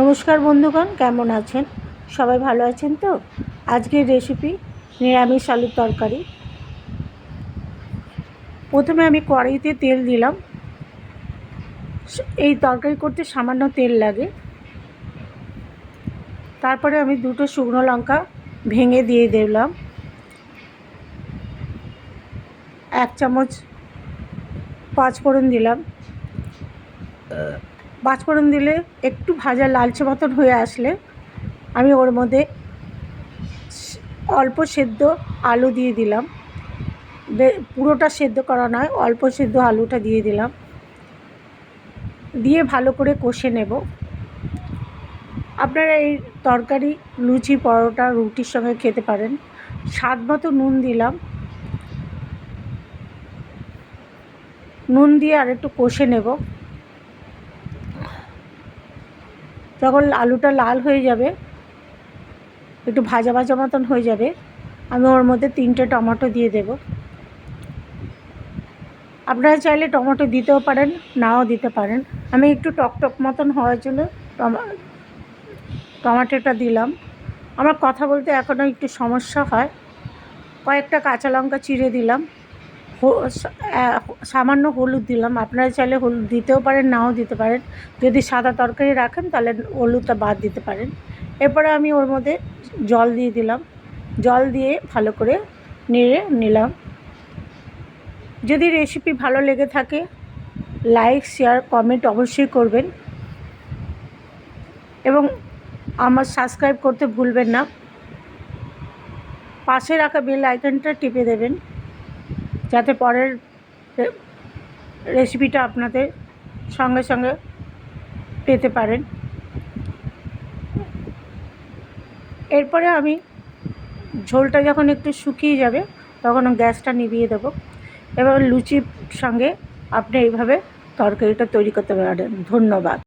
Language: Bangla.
নমস্কার বন্ধুগণ, কেমন আছেন? সবাই ভালো আছেন তো? আজকের রেসিপি নিরামিষ আলুর তরকারি। প্রথমে আমি কড়াইতে তেল দিলাম। এই তরকারি করতে সামান্য তেল লাগে। তারপরে আমি দুটো শুকনো লঙ্কা ভেঙে দিয়ে দিলাম। এক চামচ পাঁচ ফোড়ন দিলাম। পাঁচফোড়ন দিলে একটু ভাজা লালচে মতন হয়ে আসলে আমি ওর মধ্যে অল্প সেদ্ধ আলু দিয়ে দিলাম। পুরোটা সেদ্ধ করা নয়, অল্প সেদ্ধ আলুটা দিয়ে দিলাম। দিয়ে ভালো করে কষে নেব। আপনারা এই তরকারি, লুচি, পরোটা, রুটির সঙ্গে খেতে পারেন। স্বাদ মতো নুন দিলাম। নুন দিয়ে আর একটু কষে নেব। যখন আলুটা লাল হয়ে যাবে, একটু ভাজা ভাজা মতন হয়ে যাবে, আমি ওর মধ্যে তিনটে টমেটো দিয়ে দেব। আপনারা চাইলে টমেটো দিতেও পারেন, নাও দিতে পারেন। আমি একটু টক টক মতন হওয়ার জন্য টমা- টমেটোটা দিলাম। আমার কথা বলতে এখনও একটু সমস্যা হয়। কয়েকটা কাঁচা লঙ্কা চিড়ে দিলাম। সামান্য হলুদ দিলাম। আপনারা চাইলে হলুদ দিতেও পারেন, নাও দিতে পারেন। যদি সাদা তরকারি রাখেন, তাহলে হলুদটা বাদ দিতে পারেন। এরপরে আমি ওর মধ্যে জল দিয়ে দিলাম। জল দিয়ে ভালো করে নেড়ে নিলাম। যদি রেসিপি ভালো লেগে থাকে লাইক শেয়ার কমেন্ট অবশ্যই করবেন। এবং আমার সাবস্ক্রাইব করতে ভুলবেন না। পাশে রাখা বেল আইকনটা টিপে দেবেন। যাতে পরের রেসিপিটা আপনাদের সঙ্গে সঙ্গে পেতে পারেন। এরপরে আমি ঝোলটা যখন একটু শুকিয়ে যাবে, তখন গ্যাসটা নিভিয়ে দেবো। এবার লুচির সঙ্গে আপনি এইভাবে তরকারিটা তৈরি করতে পারেন। ধন্যবাদ।